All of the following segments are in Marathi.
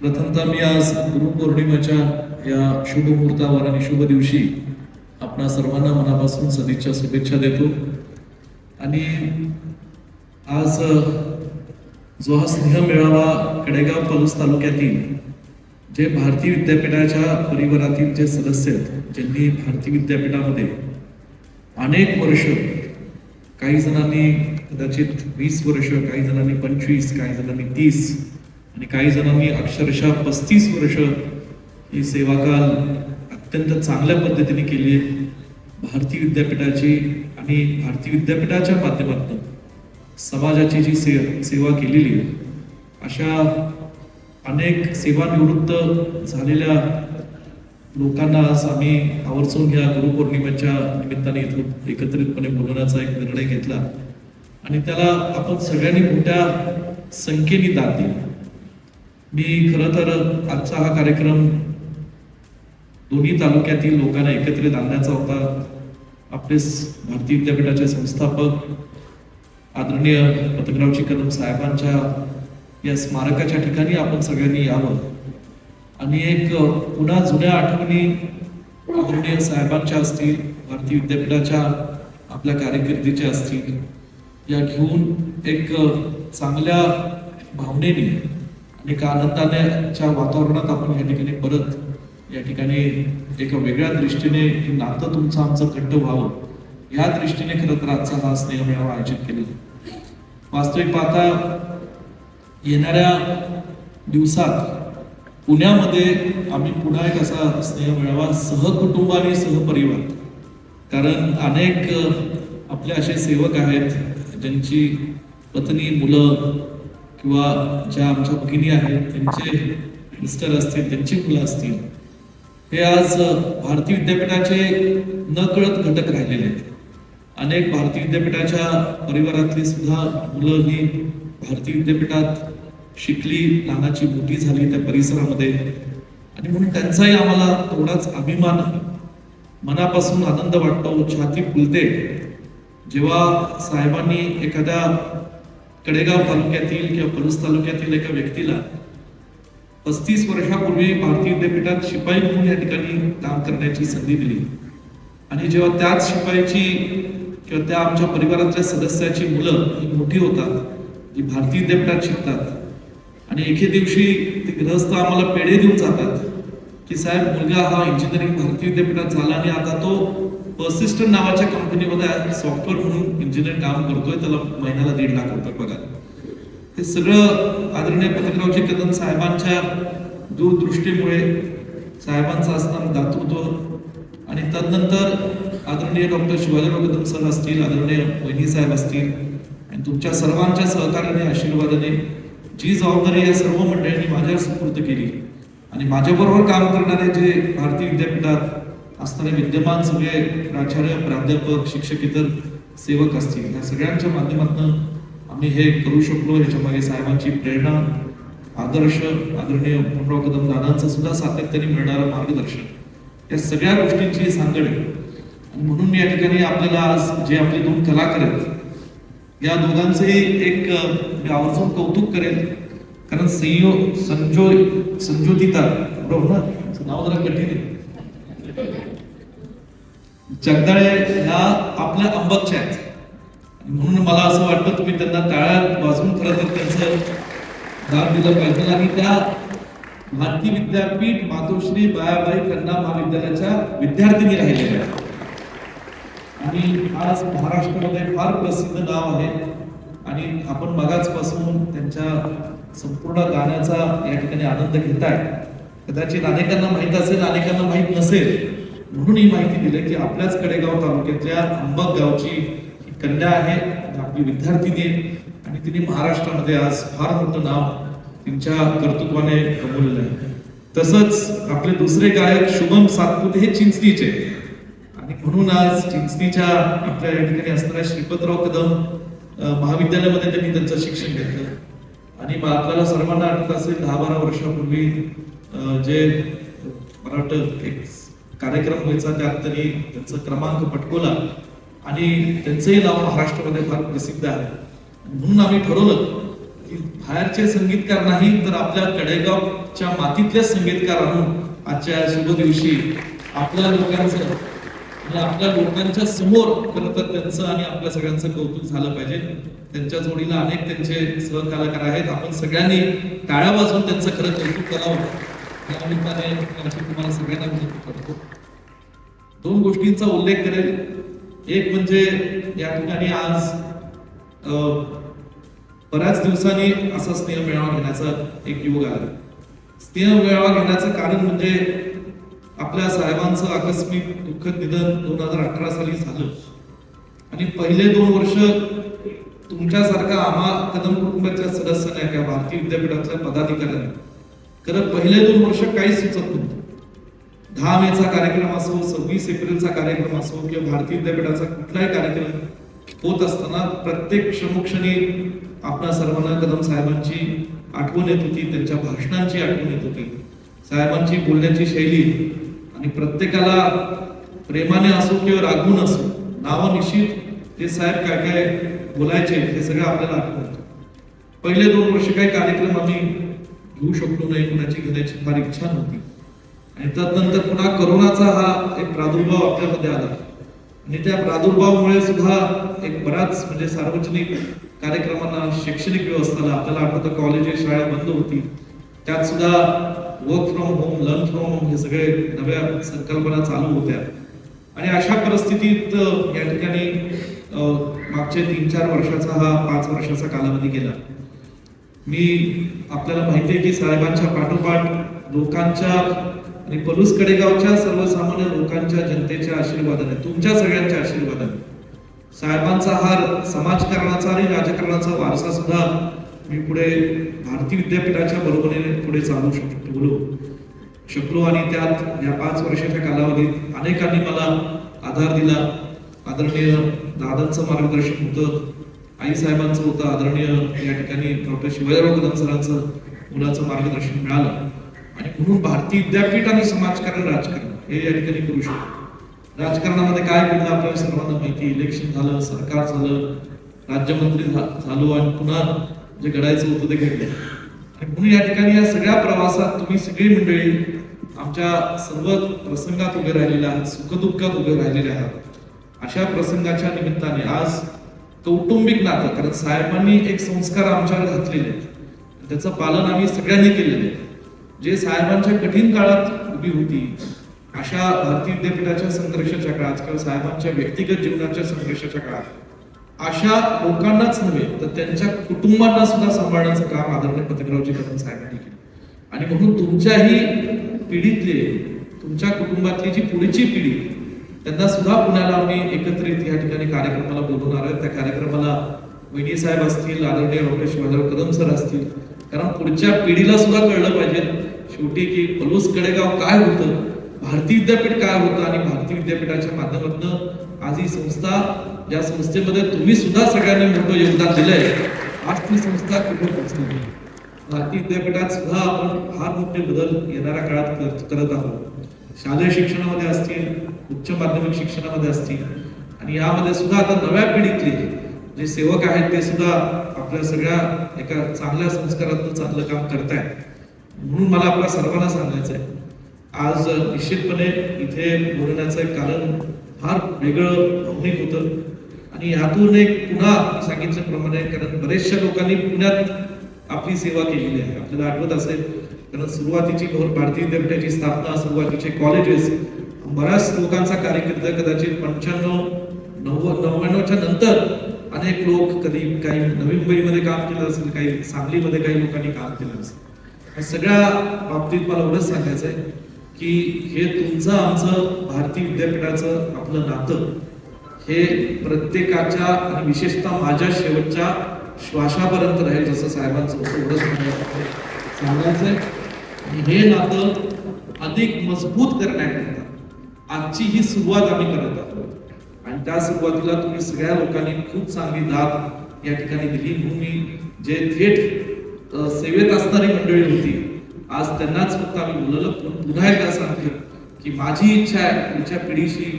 प्रथमतः मी आज गुरुपौर्णिमेच्या या शुभ मुहूर्तावर आणि शुभ दिवशी आपणा सर्वांना मनापासून सदिच्छा शुभेच्छा देतो. आणि आज जो हा स्नेह मेळावा कडेगाव पलूस तालुक्यातील जे भारतीय विद्यापीठाच्या परिवारातील जे सदस्य आहेत ज्यांनी भारतीय विद्यापीठामध्ये अनेक वर्ष काही जणांनी कदाचित वीस वर्ष काही जणांनी पंचवीस काही जणांनी तीस आणि काही जणांनी अक्षरशः पस्तीस वर्ष ही सेवाकाल अत्यंत चांगल्या पद्धतीने केली आहे. भारतीय विद्यापीठाची आणि भारतीय विद्यापीठाच्या माध्यमातून समाजाची जी से सेवा केलेली आहे अशा अनेक सेवानिवृत्त झालेल्या लोकांना आज आम्ही आवर्जून या गुरुपौर्णिमेच्या निमित्ताने इथून एकत्रितपणे बोलवण्याचा एक निर्णय घेतला. आणि त्याला आपण सगळ्यांनी मोठ्या संख्येने दाद दिली. मी खरं तर आजचा हा कार्यक्रम दोन्ही तालुक्यातील लोकांना एकत्रित आणण्याचा होता. आपले भारतीय विद्यापीठाचे संस्थापक आदरणीय पतंगरावजी कदम साहेबांच्या या स्मारकाच्या ठिकाणी आपण सगळ्यांनी यावं. आणि एक पुन्हा जुन्या आठवणी आदरणीय साहेबांच्या असतील भारतीय विद्यापीठाच्या आपल्या कारकिर्दीच्या असतील या घेऊन एक चांगल्या भावनेने एका आनंदाच्या वातावरणात आपण या ठिकाणी परत या ठिकाणी एका वेगळ्या दृष्टीने हे नातं तुमचं आमचं घट्ट व्हावं या दृष्टीने खरं तर आजचा हा स्नेह मेळावा आयोजित केलेला वास्तविक पाहता येणाऱ्या दिवसात पुण्यामध्ये आम्ही पुन्हा एक असा स्नेह मेळावा सहकुटुंब आणि सहपरिवार कारण अनेक आपले असे सेवक आहेत ज्यांची पत्नी मुलं किंवा ज्या आमच्या भगिनी आहेत त्यांचे मिस्टर असतील त्यांची मुलं असतील हे आज भारतीय विद्यापीठाचे नकळत घटक राहिलेले आहेत. अनेक भारतीय विद्यापीठाच्या परिवारातली सुद्धा मुलं ही भारतीय विद्यापीठात शिकली लहानाची मोठी झाली त्या परिसरामध्ये. आणि म्हणून त्यांचाही आम्हाला तेवढाच अभिमान मनापासून आनंद वाटतो छाती फुलते. जेव्हा साहेबांनी एखाद्या कडेगाव तालुक्यातील किंवा पलूस तालुक्यातील एका व्यक्तीला पस्तीस वर्षापूर्वी भारतीय विद्यापीठात शिपाई म्हणून या ठिकाणी काम करण्याची संधी दिली. आणि जेव्हा त्याच शिपाईची किंवा त्या आमच्या परिवारातल्या सदस्याची मुलं ही मोठी होतात जी भारतीय विद्यापीठात शिकतात आणि एके दिवशी ते ग्रहस्थ आम्हाला पेढे देऊन जातात की साहेब मुलगा हा इंजिनिअरिंग भारतीय विद्यापीठात झाला आणि आता तो पर्सिस्टंट नावाच्या कंपनीमध्ये सॉफ्टवेअर म्हणून इंजिनियर काम करतोय. त्याला महिन्याला दीड लाख रुपये पगार. हे सगळं आदरणीय पंडितरावजी कदम साहेबांच्या दूरदृष्टीमुळे साहेबांचं असणारं दातृत्व आणि तदनंतर आदरणीय डॉक्टर शिवाजीराव कदम सर असतील आदरणीय वहिनी साहेब असतील आणि तुमच्या सर्वांच्या सहकार्याने आशीर्वादाने जी जबाबदारी या सर्व मंडळींनी माझ्यावर सुपूर्द केली. आणि माझ्याबरोबर काम करणारे जे भारतीय विद्यापीठात असणारे विद्यमान सगळे प्राचार्य प्राध्यापक शिक्षक इतर सेवक असतील या सगळ्यांच्या माध्यमातून आम्ही हे करू शकलो. ह्याच्या मागे साहेबांची प्रेरणा आदर्श आदरणीय मोहनराव कदम दादांचं सुद्धा सातत्याने मिळणारं मार्गदर्शन. या सगळ्या गोष्टींची सांगड आहे. आणि म्हणून मी या ठिकाणी आपल्याला आज जे आपले दोन कलाकार आहेत या दोघांचंही एक मी आवर्जून कौतुक करेल कारण संयो संजो संजोतिता बरोबर ना? नाव जरा कठीण आहे. जगदाळे ह्या आपल्या अंबकच्या आहेत. म्हणून मला असं वाटतं तुम्ही त्यांना टाळ्या वाजवून खरं तर त्यांचं दान दिलं पाहिजे. आणि त्या भारती विद्यापीठ मातोश्री बायाबाई कन्या महाविद्यालयाच्या विद्यार्थिनी राहिलेल्या आणि आज महाराष्ट्रामध्ये फार प्रसिद्ध नाव आहे. आणि आपण मगाचपासून त्यांच्या संपूर्ण गाण्याचा या ठिकाणी आनंद घेताय. कदाचित अनेकांना माहीत असेल अनेकांना माहीत नसेल. म्हणून ही माहिती दिली की आपल्याच कडेगाव तालुक्यातल्या अंबक गावची कन्या आहे आपली विद्यार्थिनी आहे आणि तिने महाराष्ट्रामध्ये आज फार मोठं नाव तिच्या कर्तृत्वाने कमवलेलं आहे. तसंच आपले दुसरे गायक शुभम सातपुते हे चिंचणीचे. आणि म्हणून आज चिंचणीच्या आपल्या या ठिकाणी असणाऱ्या श्रीपतराव कदम महाविद्यालयामध्ये त्यांनी त्यांचं शिक्षण घेतलं. आणि मग आपल्याला सर्वांना आठवत असेल दहा बारा वर्षापूर्वी जे मला वाटतं एक कार्यक्रम व्हायचा त्यात त्यांनी त्यांचा क्रमांक पटकवला आणि त्यांचंही नाव महाराष्ट्रामध्ये फार प्रसिद्ध आहे. म्हणून आम्ही ठरवलं की बाहेरचे संगीतकार नाही तर आपल्या कडेगावच्या मातीतल्या संगीतकार आणून आजच्या शुभ दिवशी. आपल्या लोकांचं आणि आपल्या लोकांच्या समोर खरं तर त्यांचं आणि आपल्या सगळ्यांचं कौतुक झालं पाहिजे. त्यांच्या जोडीला अनेक त्यांचे सहकलाकार आहेत. आपण सगळ्यांनी टाळ्या वाजवून त्यांचं खरं कौतुक करावं. तुम्हाला सगळ्यांना विनंती करतो दोन गोष्टींचा उल्लेख करेल. एक म्हणजे या ठिकाणी आज बऱ्याच दिवसांनी असा स्नेह मेळावा घेण्याचा एक योग आला. स्नेह मेळावा घेण्याचं कारण म्हणजे आपल्या साहेबांचं आकस्मिक दुःखद निधन दोन हजार अठरा साली झालं. आणि पहिले दोन वर्ष तुमच्यासारखा आम्हा कदम कुटुंबाच्या सदस्यांना किंवा भारतीय विद्यापीठातल्या पदाधिकाऱ्यांना खरं पहिले दोन वर्ष काहीच सुचत नव्हतं. दहा मेचा कार्यक्रम असो सव्वीस एप्रिलचा कार्यक्रम असो किंवा भारतीय विद्यापीठाचा कुठलाही कार्यक्रम होत असताना प्रत्येक क्षमक्षणी आपल्या सर्वांना कदम साहेबांची आठवण येत होती त्यांच्या भाषणांची आठवण येत होती. साहेबांची बोलण्याची शैली आणि प्रत्येकाला प्रेमाने असो किंवा रागून असो नावं निश्चित ते साहेब काय काय बोलायचे हे सगळं आपल्याला आठवण पहिले दोन वर्ष काही कार्यक्रम आम्ही घेऊ शकलो नाही कुणाची घेण्याची फार इच्छा नव्हती. आणि त्यानंतर पुन्हा करोनाचा हा एक प्रादुर्भाव आपल्यामध्ये आला. आणि त्या प्रादुर्भावामुळे सुद्धा एक बराच म्हणजे सार्वजनिक कार्यक्रमांना शैक्षणिक व्यवस्थेला आपल्याला आठवतं कॉलेजेस शाळा बंद होती. त्यात सुद्धा work from home learn from home हे सगळे नव्या संकल्पना चालू होत्या. आणि अशा परिस्थितीत या ठिकाणी मागच्या मागचे तीन चार वर्षाचा हा पाच वर्षाचा कालावधी गेला. मी आपल्याला माहिती आहे की साहेबांच्या पाठोपाठ लोकांच्या आणि पलूस कडेगावच्या सर्वसामान्य लोकांच्या जनतेच्या आशीर्वादाने तुमच्या सगळ्यांच्या आशीर्वादाने साहेबांचा हा समाजकारणाचा आणि राजकारणाचा वारसा सुद्धा मी पुढे भारतीय विद्यापीठाच्या बरोबरीने पुढे चालू शकलो शकलो आणि त्यात या पाच वर्षाच्या कालावधीत अनेकांनी मला आधार दिला. आदरणीय दादांचं मार्गदर्शन होतं. आई साहेबांचं होतं आदरणीय या ठिकाणी डॉक्टर शिवाजीराव कदम सरांचं मुलाचं मार्गदर्शन मिळालं. आणि म्हणून भारतीय विद्यापीठ आणि समाजकारण राजकारण हे या ठिकाणी करू शकतो. राजकारणामध्ये काय घडलं आपल्याला सर्वांना माहिती इलेक्शन झालं सरकार झालं राज्यमंत्री झालो आणि पुन्हा जे घडायचं होतं ते घडलं. आणि म्हणून या ठिकाणी या सगळ्या प्रवासात तुम्ही सगळी मंडळी आमच्या सर्व प्रसंगात उभे राहिलेले आहात सुखदुःखात उभे राहिलेले आहात. अशा प्रसंगाच्या निमित्ताने आज कौटुंबिक नातं कारण साहेबांनी एक संस्कार आमच्यावर घातलेले आहेत. त्याचं पालन आम्ही सगळ्यांनी केलेलं आहे. जे साहेबांच्या कठीण काळात उभी होती अशा भारतीय विद्यापीठाच्या संघर्षाच्या काळात किंवा साहेबांच्या व्यक्तिगत जीवनाच्या संघर्षाच्या काळात अशा लोकांनाच नव्हे तर त्यांच्या कुटुंबांना सुद्धा सांभाळण्याचं काम आदरणीय पतंगरावजी कदम साहेबांनी केलं. आणि म्हणून तुमच्याही पिढीतले तुमच्या कुटुंबातली जी पुढची पिढी त्यांना सुद्धा पुण्याला आम्ही एकत्रित या ठिकाणी कार्यक्रमाला बोलवणार आहोत. त्या कार्यक्रमाला विनी साहेब असतील आदरणीय डॉक्टर शिवाजीराव कदम सर असतील. कारण पुढच्या पिढीला सुद्धा कळलं पाहिजे शेवटी की पलूस कडेगाव काय होतं भारतीय विद्यापीठ काय होतं आणि भारतीय विद्यापीठाच्या माध्यमातून आज ही संस्था ज्या संस्थेमध्ये तुम्ही सुद्धा सगळ्यांनी मोठं योगदान दिलंय. आज ती संस्था कुठे पोहोचली भारतीय विद्यापीठात सुद्धा आपण फार मोठे बदल येणाऱ्या काळात करत आहोत. शालेय शिक्षणामध्ये असतील उच्च माध्यमिक शिक्षणामध्ये असतील. आणि यामध्ये सुद्धा आता नव्या पिढीतले जे सेवक आहेत ते सुद्धा आपल्या सगळ्या एका चांगल्या संस्कारातून चांगलं काम करतायत. म्हणून मला आपल्या सर्वांना सांगायचं आहे आज निश्चितपणे इथे बोलण्याचं एक कारण फार वेगळं भावनिक होतं. आणि यातून एक पुन्हा सांगितल्याप्रमाणे कारण बरेचशा लोकांनी पुण्यात आपली सेवा केलेली आहे. आपल्याला आठवत असेल कारण सुरुवातीची भर भारतीय विद्यापीठाची स्थापना सुरुवातीचे कॉलेजेस बऱ्याच लोकांचा कार्यकर्ता कदाचित पंच्याण्णव नव्वद नव्याण्णवच्या नंतर अनेक लोक कधी काही नवी मुंबईमध्ये काम केलं असेल काही सांगलीमध्ये काही लोकांनी काम केलं असेल. सगळ्या बाबतीत मला एवढंच सांगायचं आहे की हे तुमचं आमचं भारतीय विद्यापीठाचं आपलं नातं हे प्रत्येकाच्या आणि विशेषतः माझ्या शेवटच्या श्वासापर्यंत राहील जसं साहेबांचं होतं एवढंच सांगायचं सांगायचंय. आणि हे नातं अधिक मजबूत करण्याकरता आजची ही सुरुवात आम्ही करत आहोत. आणि त्या सुरुवातीला तुम्ही सगळ्या लोकांनी खूप चांगली दाद या ठिकाणी दिली. म्हणून मी जे थेट सेवेत असणारी मंडळी होती आज त्यांनाच फक्त आम्ही बोलवलं. पण पुन्हा एकदा सांगतो की माझी इच्छा आहे पुढच्या पिढीशी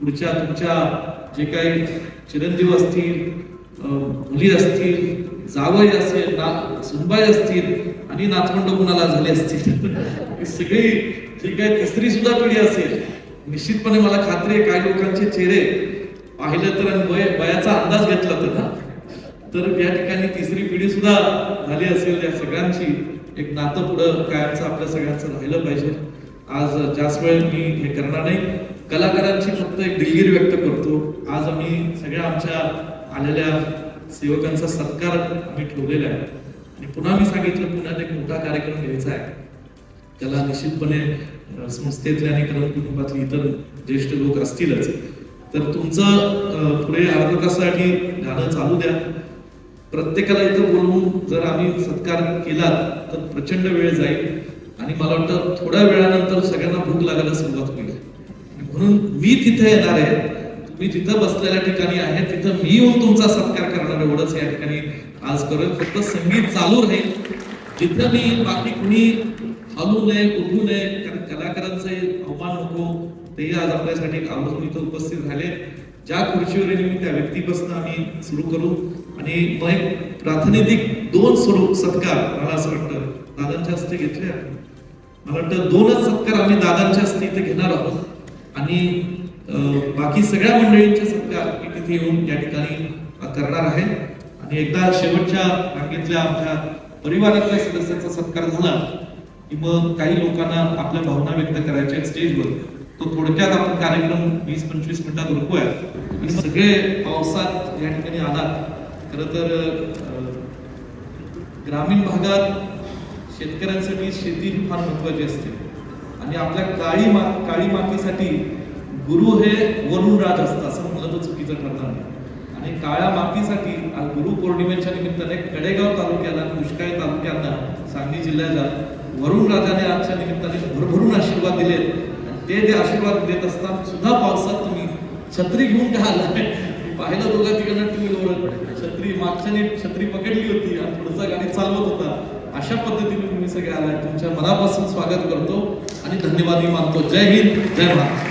पुढच्या तुमच्या जे काही चिरंजीव असतील मुली असतील जावई असेल ना सुनबाई असतील आणि नाचमंड कुणाला झाले असतील. सगळी जी काही तिसरी सुद्धा पिढी असेल निश्चितपणे मला खात्री आहे काही लोकांचे चेहरे पाहिलं तर आणि वय वयाचा अंदाज घेतला तर ना. तर या ठिकाणी तिसरी पिढी सुद्धा झाली असेल त्या सगळ्यांची. एक नातं पुढं कायमचं आपल्या सगळ्यांचं राहिलं पाहिजे. आज जास्त वेळ मी हे करणार नाही कलाकारांची फक्त एक दिलगिरी व्यक्त करतो. आज आम्ही सगळ्या आमच्या आलेल्या सेवकांचा सत्कार आम्ही ठेवलेला आहे. आणि पुन्हा मी सांगितलं पुण्यात एक मोठा कार्यक्रम घ्यायचा आहे. त्याला निश्चितपणे संस्थेतल्या आणि कलम कुटुंबातले इतर ज्येष्ठ लोक असतीलच. तर तुमचं पुढे अर्ध्या तासासाठी गाणं चालू द्या. प्रत्येकाला इथं बोलवून जर आम्ही सत्कार केला तर प्रचंड वेळ जाईल. आणि मला वाटतं थोड्या वेळानंतर सगळ्यांना भूक लागायला सुरुवात होईल. म्हणून मी तिथे येणार आहे. तुम्ही तिथं बसलेल्या ठिकाणी आहे तिथं मी येऊन तुमचा सत्कार करणार एवढंच या ठिकाणी आज करेल फक्त संगीत चालू राहील. जिथं मी बाकी कुणी हलू नये उठू नये कारण कलाकारांचे अवमान नको. तेही आज आपल्यासाठी आवर्जून इथं उपस्थित झाले. ज्या खुर्चीवर आहे त्या व्यक्तीपासून आम्ही सुरू करू. आणि मग एक प्रातिनिधिक दोन स्वरूप सत्कार मला असं वाटतं दादांच्या हस्ते घेतले मला वाटतं दोनच सत्कार आम्ही दादांच्या हस्ते इथे घेणार आहोत. आणि बाकी सगळ्या मंडळींचे सत्कार मी तिथे येऊन या ठिकाणी करणार आहे. आणि एकदा शेवटच्या रांगेतल्या आमच्या परिवारातल्या सदस्यांचा सत्कार झाला. की मग काही लोकांना आपल्या भावना व्यक्त करायच्या आहेत स्टेजवर. तो थोडक्यात आपण कार्यक्रम वीस पंचवीस मिनिटात उरकूया. सगळे पावसात या ठिकाणी आला खर तर ग्रामीण भागात शेतकऱ्यांसाठी शेती ही फार महत्वाची असते. आणि आपल्या काळी मा काळी मातीसाठी गुरु हे वरुण राज असतं असं म्हणलं तर चुकीचं ठरणार नाही. आणि काळ्या मातीसाठी गुरु पौर्णिमेच्या निमित्ताने कडेगाव तालुक्याला दुष्काळी तालुक्यांना सांगली जिल्ह्याला वरुण राजाने आजच्या निमित्ताने भरभरून आशीर्वाद दिले. ते जे आशीर्वाद देत असताना सुद्धा पावसात तुम्ही छत्री घेऊन का आलाय पाहिलं दोघा तिकडनं टू व्हीलर छत्री मागच्याने छत्री पकडली होती आणि पुढचा गाडी चालवत होता. अशा पद्धतीने तुम्ही सगळे आलाय तुमच्या मनापासून स्वागत करतो आणि धन्यवाद मी मानतो. जय हिंद जय महाराष्ट्र